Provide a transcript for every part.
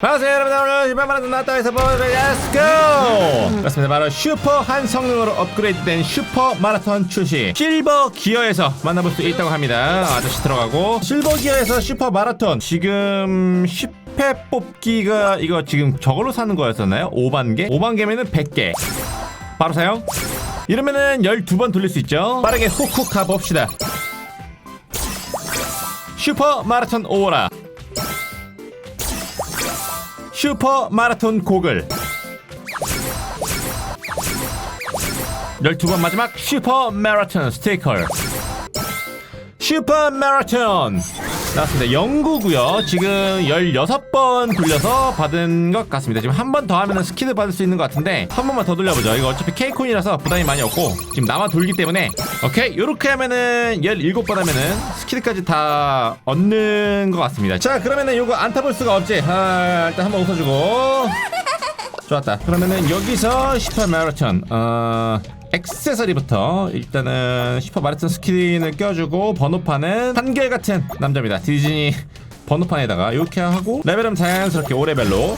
반갑습니다 여러분. 오늘 나왔다 해서 Let's go! 그렇습니다. 바로 슈퍼 한 성능으로 업그레이드된 슈퍼 마라톤 출시. 실버 기어에서 만나볼 수 있다고 합니다. 아저씨 들어가고. 실버 기어에서 슈퍼 마라톤. 지금 10회 뽑기가 이거 지금 저걸로 사는 거였었나요? 5반개? 5반개면은 100개. 바로 사용. 이러면은 12번 돌릴 수 있죠. 빠르게 훅훅 가봅시다. 슈퍼 마라톤 오라 슈퍼 마라톤 고글 12번 마지막 슈퍼 마라톤 스티커 슈퍼 마라톤 나왔습니다. 영구고요. 지금 16번 돌려서 받은 것 같습니다. 지금 한 번 더 하면 스키드 받을 수 있는 것 같은데 한 번만 더 돌려보죠. 이거 어차피 K콘이라서 부담이 많이 없고 지금 남아 돌기 때문에. 오케이. 요렇게 하면은 17번 하면은 스키드까지 다 얻는 것 같습니다. 자 그러면은 요거 안 타볼 수가 없지. 아, 일단 한번 웃어주고. 좋았다. 그러면은 여기서 슈퍼 마라톤. 어 액세서리부터 일단은 슈퍼 마라톤 스킨을 껴주고 번호판은 한결같은 남자입니다. 디즈니 번호판에다가 이렇게 하고 레벨은 자연스럽게 5레벨로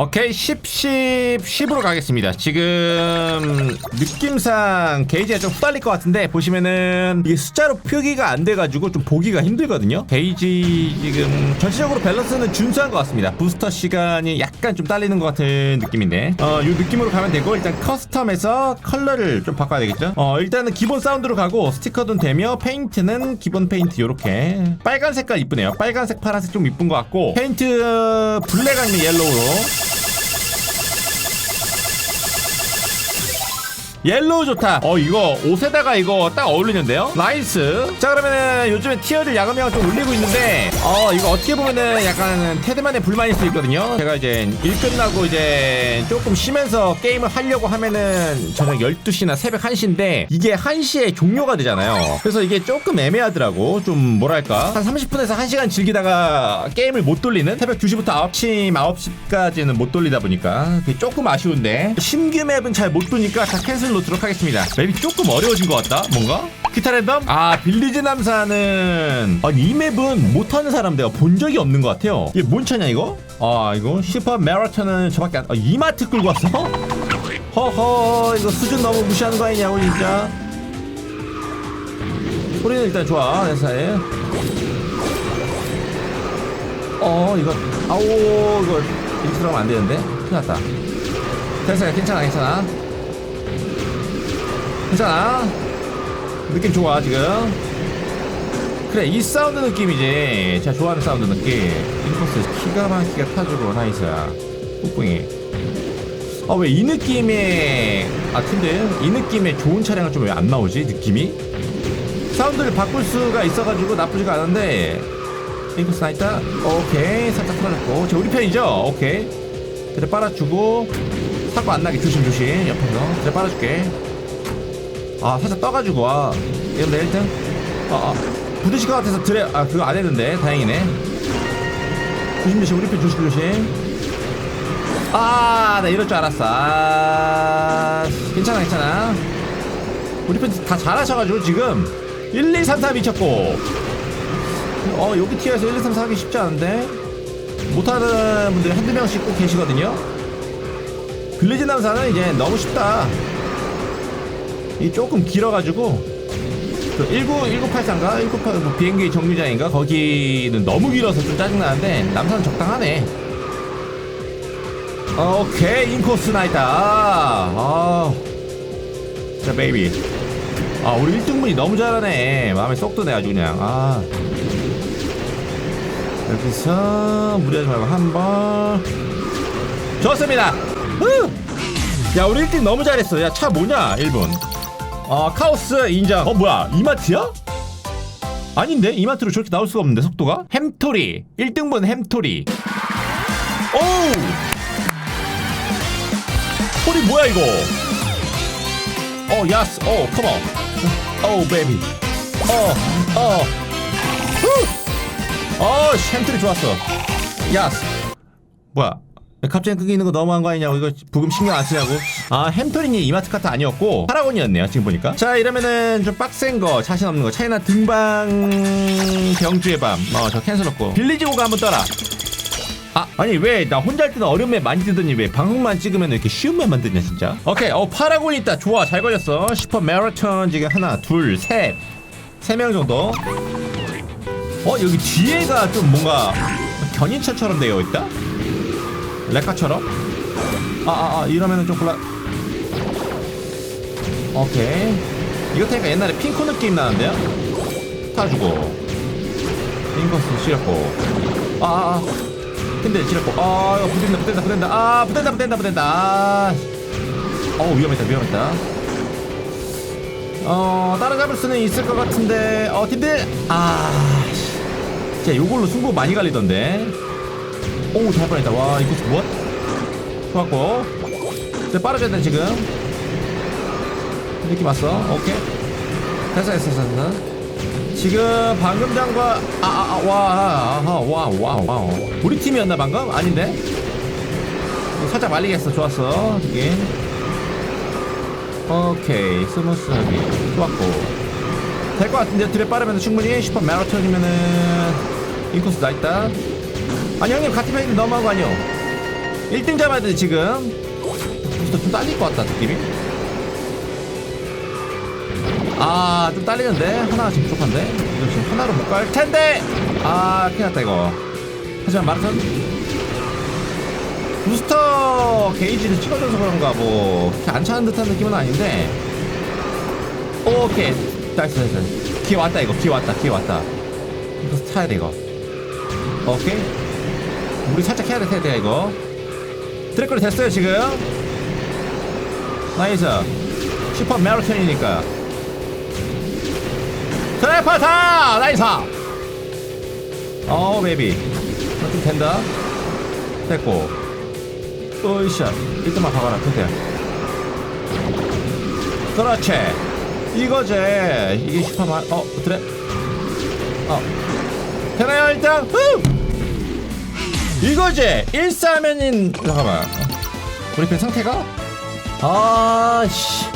오케이 10, 10, 10으로 가겠습니다. 지금 느낌상 게이지가 좀 후달릴 것 같은데 보시면은 이게 숫자로 표기가 안 돼가지고 좀 보기가 힘들거든요. 게이지 지금 전체적으로 밸런스는 준수한 것 같습니다. 부스터 시간이 약간 좀 딸리는 것 같은 느낌인데. 어 이 느낌으로 가면 되고 일단 커스텀에서 컬러를 좀 바꿔야 되겠죠? 어 일단은 기본 사운드로 가고 스티커도 되며 페인트는 기본 페인트 요렇게. 빨간 색깔 이쁘네요. 빨간색 파란색 좀 이쁜 것 같고 페인트 블랙 아니면 옐로우로 옐로우 좋다. 어 이거 옷에다가 이거 딱 어울리는데요. 나이스. 자 그러면은 요즘에 티어를 야금야금 좀 올리고 있는데 어 이거 어떻게 보면은 약간 테드만의 불만일 수 있거든요. 제가 이제 일 끝나고 이제 조금 쉬면서 게임을 하려고 하면은 저녁 12시나 새벽 1시인데 이게 1시에 종료가 되잖아요. 그래서 이게 조금 애매하더라고. 좀 뭐랄까 한 30분에서 1시간 즐기다가 게임을 못 돌리는 새벽 2시부터 9시 9시까지는 못 돌리다 보니까 그게 조금 아쉬운데 신규 맵은 잘 못 도니까 다 캔슬 놓도록 하겠습니다. 맵이 조금 어려워진 것 같다. 뭔가? 기타 랜덤? 아 빌리지 남사는 아니 이 맵은 못하는 사람 내가 본 적이 없는 것 같아요. 이게 뭔 차냐 이거? 아 이거 슈퍼 마라톤은 저밖에 안. 아, 이마트 끌고 왔어? 허허 이거 수준 너무 무시하는 거 아니냐고 진짜. 소리는 일단 좋아 내 사이. 어 이거 아오 이거 이렇게 들어가면 안 되는데 큰일 났다. 됐어요 괜찮아 괜찮아. 괜찮아 느낌 좋아 지금. 그래 이 사운드 느낌이지. 제가 좋아하는 사운드 느낌. 인코스 키가 막히게 타주고 나이스야 뿡뿡이. 아 왜 이 느낌의 아 근데 이 느낌의 좋은 차량은 좀 왜 안 나오지 느낌이? 사운드를 바꿀 수가 있어가지고 나쁘지가 않은데. 인코스 나 있다 오케이. 살짝 풀어줬고. 제 우리 편이죠? 오케이. 그래 빨아주고. 사고 안 나게 조심조심 옆에서. 그래 빨아줄게 아 살짝 떠가지고 와내 1등? 아, 아 부딪힐 것 같아서 드레 아 그거 안 했는데 다행이네. 조심조심 우리 편 조심조심. 아나 이럴 줄 알았어. 아 괜찮아 괜찮아. 우리 편 다 잘하셔가지고 지금 1, 2, 3, 4 미쳤고. 어 여기 티어에서 1, 2, 3, 4 하기 쉽지 않은데? 못하는 분들이 한두 명씩 꼭 계시거든요. 빌리지 남사는 이제 너무 쉽다 이 조금 길어가지고 그 19, 1983인가? 1988, 뭐 비행기 정류장인가? 거기는 너무 길어서 좀 짜증나는데 남산은 적당하네. 오케이. 인코스 나있다. 아, 아. 자 베이비. 아 우리 1등분이 너무 잘하네. 마음에 쏙 드네 아주 그냥. 아. 여기서 무리하지 말고 한번. 좋습니다. 후! 야 우리 1등 너무 잘했어. 야 차 뭐냐 1분 어 카오스 인정. 어 뭐야? 이마트야? 아닌데? 이마트로 저렇게 나올 수가 없는데 속도가? 햄토리. 1등분 햄토리. 오우! 토리 뭐야 이거? 어 야스. 어 컴온. 오 베이비. 어어. 후! 어 햄토리 좋았어. 야스. 뭐야 갑자기 끊기는 거 너무한 거 아니냐고 이거 부금 신경 안 쓰냐고. 아 햄토린이 이마트 카트 아니었고 파라곤이었네요 지금 보니까. 자 이러면은 좀 빡센 거 자신 없는 거. 차이나 등방 경주의 밤어저 캔슬했고. 빌리지 고가 한번 떠라. 아 아니 왜? 나 혼자 할 때는 어려운 맵 많이 뜨더니 왜 방송만 찍으면 이렇게 쉬운 맵 만드냐 진짜? 오케이. 어 파라곤 있다. 좋아. 잘 걸렸어. 슈퍼 마라톤 지금 하나 둘셋세 명 정도. 어 여기 뒤에가 좀 뭔가 견인차처럼 되어 있다 레카처럼? 아아 아 이러면은 좀 곤란 오케이. 이거 타니까 옛날에 핑크 느낌 나는데요? 타주고. 핑커스 실었고. 아아아. 근데 실었고. 아 이거 부된다 부된다 부된다. 아 부된다 부된다 부된다. 아. 어우 위험했다 위험했다. 어 따라잡을 수는 있을 것 같은데. 어 팀들. 아 씨. 진짜 요걸로 승부 많이 갈리던데 오, 잘 뻔했다. 와, 이거 무엇? 좋았고. 이제 빠르게 돼, 지금. 느낌 왔어. 오케이. 됐어, 됐어, 됐어. 지금 방금 전과, 아, 아, 아, 와, 아, 와, 와, 와. 우리 팀이었나, 방금? 아닌데? 살짝 말리겠어. 좋았어. 이게. 오케이. 스무스하게. 좋았고. 될 것 같은데, 드랩 빠르면 충분히 슈퍼 마라톤이면은 인코스 나 있다. 아니 형님 같은 편인데 너무한 거 아니요. 1등 잡아야 돼 지금. 좀 딸릴 것 같다 느낌이. 아 좀 딸리는데? 하나 지금 부족한데? 이거 지금 하나로 못 갈 텐데! 아 큰일 났다 이거. 하지만 마라톤? 부스터 게이지를 찍어줘서 그런가 뭐 그렇게 안 차는 듯한 느낌은 아닌데. 오케이. 나이스 나이스. 기회 왔다 이거. 기회 왔다 기회 왔다. 타야 돼 이거. 오케이 우리 살짝 해야 돼, 해야 돼, 이거. 트랙거리 됐어요, 지금. 나이스. 슈퍼 마라톤이니까. 트래퍼타! 나이스! 어, 베이비. 좀 된다. 됐고. 으이샷. 1등만 박아라, 끝에. 그렇지. 이거지. 이게 슈퍼 마, 어, 트랙. 어. 되나요, 일단? 후! 이거지 1사면인 잠깐만. 우리 편 상태가? 아씨.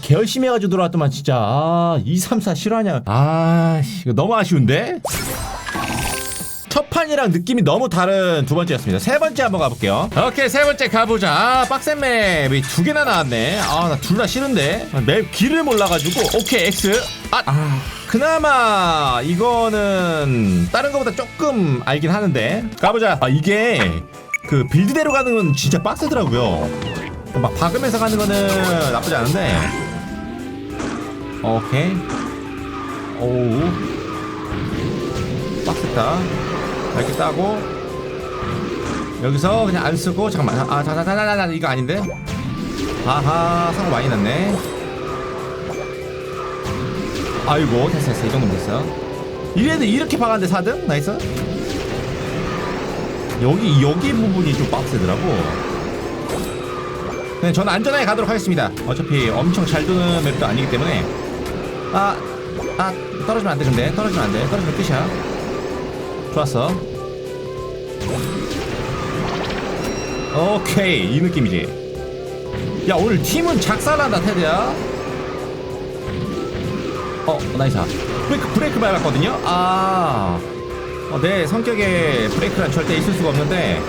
개 열심히 해가지고 들어왔더만 진짜. 아 2, 3, 4 실화냐. 아씨 너무 아쉬운데 첫 판이랑 느낌이 너무 다른 두 번째였습니다. 세 번째 한번 가볼게요. 오케이, 세 번째 가보자. 아, 빡센 맵이 두 개나 나왔네. 아, 나 둘 다 싫은데. 맵 길을 몰라가지고. 오케이, X. 아, 아, 그나마 이거는 다른 거보다 조금 알긴 하는데. 가보자. 아, 이게 그 빌드대로 가는 건 진짜 빡세더라고요. 막 박으면서 가는 거는 나쁘지 않은데. 오케이. 오우. 빡셌다. 이렇게 따고 여기서 그냥 안 쓰고 잠깐만. 아 자자자자자 이거 아닌데? 아하 사고 많이 났네. 아이고 됐어 됐어. 이 정도면 됐어. 이래도 이렇게 박았는데 4등 나이스. 여기 여기 부분이 좀 빡세더라고. 네, 저는 안전하게 가도록 하겠습니다. 어차피 엄청 잘 도는 맵도 아니기 때문에. 아, 아 떨어지면 안 돼 근데. 떨어지면 안 돼. 떨어지면 끝이야 좋았어. 오케이 이 느낌이지. 야 오늘 팀은 작살난다 테드야. 어 나이스. 브레이크 브레이크 밟았거든요. 아. 어, 내 성격에 브레이크란 절대 있을 수가 없는데.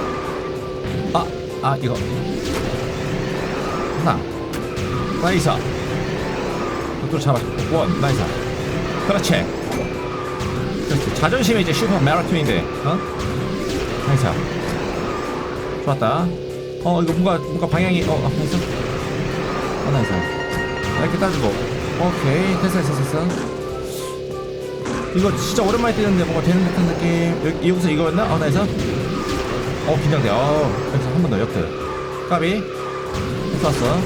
아, 아 이거 하나. 나이스. 이걸 잡았고 원 나이스. 그렇지. 자존심이 이제 슈퍼 마라톤인데, 어? 나이스. 좋았다. 어, 이거 뭔가, 뭔가 방향이, 어, 어 나이스. 어, 나이스. 이렇게 따주고. 오케이. 됐어, 됐어, 됐어. 이거 진짜 오랜만에 뛰는데 뭔가 되는 듯한 느낌. 여기, 여기서 이거였나? 어, 나이스. 어, 긴장돼. 어, 여기서 한 번 더 역대. 까비. 좋았어.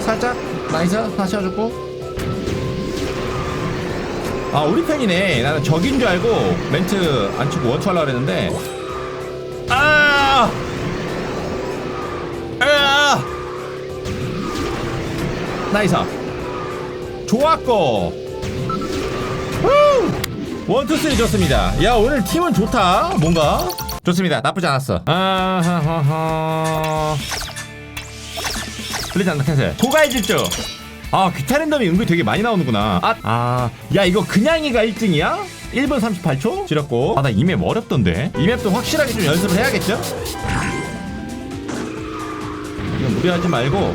살짝. 나이스. 다시 해줬고. 아 우리 팬이네. 나는 적인 줄 알고 멘트 안 치고 원투 하려고 그랬는데. 아! 아! 나이스 좋았고. 후! 원투 쓰리 좋습니다. 야 오늘 팀은 좋다. 뭔가? 좋습니다. 나쁘지 않았어. 아하하하. 플리즈 안다 캔슬. 고가의 질주 아 귀타랜덤이 은근히 되게 많이 나오는구나. 아, 아, 야 이거 그냥이가 1등이야? 1분 38초? 지렸고. 아나 이맵 어렵던데. 이 맵도 확실하게 좀 연습을 해야겠죠? 이거 무리하지 말고.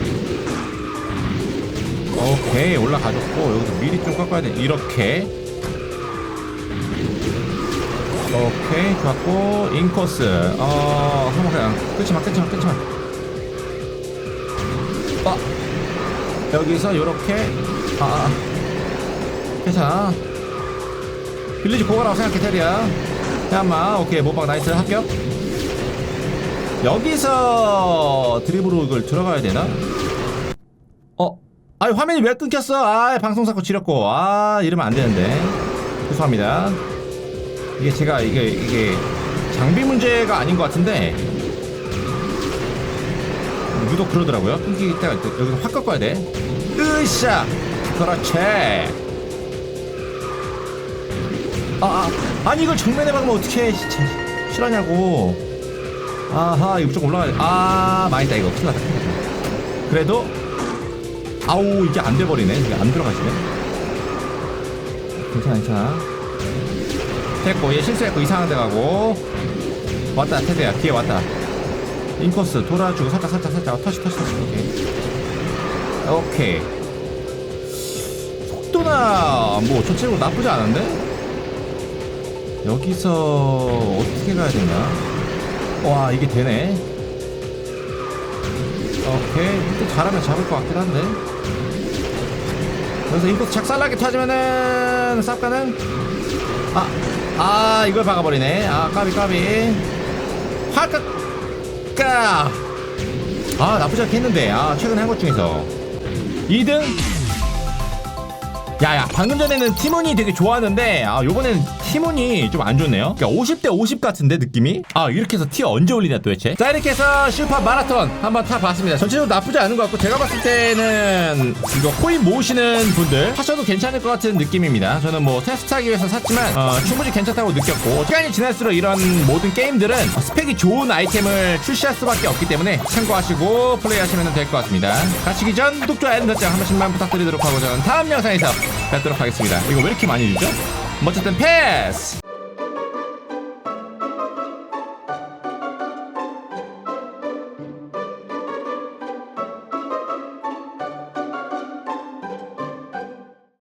오케이 올라가줬고. 여기서 미리 좀 깎아야 돼. 이렇게. 오케이 좋았고. 인코스. 어 한번 그냥 끝이만 끝이만 끝이만. 어 여기서 요렇게. 아, 아. 괜찮아. 빌리지 고가라고 생각해 테리야. 잠깐만 오케이 모방 나이스. 합격. 여기서 드리블로 이걸 들어가야 되나? 어? 아니 화면이 왜 끊겼어? 아 방송 사고 지렸고. 아 이러면 안 되는데. 죄송합니다. 이게 제가 이게 이게 장비 문제가 아닌 것 같은데 유독 그러더라고요. 끊기기 때가 있- 여기서 확 꺾어야 돼. 으쌰! 그렇지. 아, 아 아니 이걸 정면에 박으면 어떡해? 진짜 실화냐고. 아하 이거 무조건 올라가야 돼 아 망했다 이거. 큰일 났다 그래도 아우 이게 안 돼버리네. 이게 안 들어가시네. 괜찮아 괜찮아. 됐고 얘 실수했고 이상한 데 가고. 왔다 테드야. 뒤에 왔다 인코스 돌아주고 살짝 살짝 살짝 터치 터치 터치. 오케이. 오케이. 속도나 뭐 전체적으로 나쁘지 않은데? 여기서 어떻게 가야 되나 와 이게 되네. 오케이. 또 잘하면 잡을 것 같긴 한데. 여기서 인코스 작살나게 터지면은 쌉가는 아, 아 이걸 박아버리네. 아 까비 까비. 화까 까. 아 나쁘지 않게 했는데. 아 최근에 한 것 중에서. 2등? 야야 방금 전에는 티몬이 되게 좋았는데 아 요번엔 티몬이 좀 안 좋네요. 그러니까 50대 50 같은데 느낌이? 아 이렇게 해서 티어 언제 올리냐 도대체? 자 이렇게 해서 슈퍼 마라톤 한번 타봤습니다. 전체적으로 나쁘지 않은 것 같고 제가 봤을 때는 이거 코인 모으시는 분들 하셔도 괜찮을 것 같은 느낌입니다. 저는 뭐 테스트하기 위해서 샀지만 어, 충분히 괜찮다고 느꼈고 시간이 지날수록 이런 모든 게임들은 어, 스펙이 좋은 아이템을 출시할 수밖에 없기 때문에 참고하시고 플레이하시면 될 것 같습니다. 가시기 전 구독, 좋아요, 알림 설정 한 번씩만 부탁드리도록 하고 저는 다음 영상에서 뵙도록 하겠습니다. 이거 왜 이렇게 많이 주죠? 뭐 어쨌든 패스